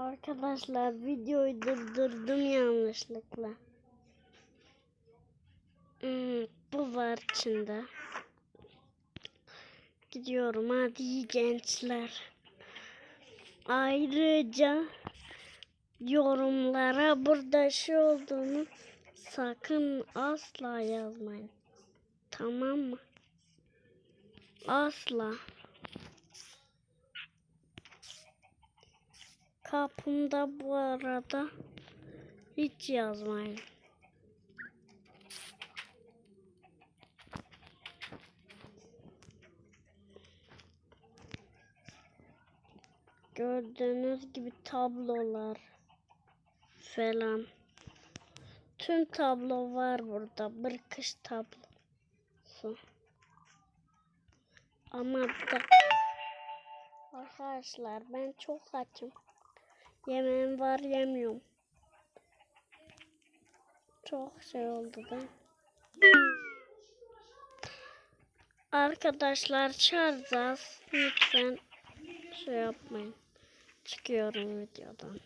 Arkadaşlar videoyu durdurdum yanlışlıkla. Hmm, bu var içinde. Gidiyorum hadi gençler. Ayrıca yorumlara burada şey olduğunu sakın asla yazmayın. Tamam mı? Asla. Kapımda bu arada hiç yazmayın. Gördüğünüz gibi tablolar falan. Tüm tablo var burada. Bir kış tablosu. Ama da Arkadaşlar ben çok açım. Yemeğim var yemiyorum. Çok şey oldu da. Arkadaşlar çağıracağız. Lütfen şey yapmayın. Çıkıyorum videodan.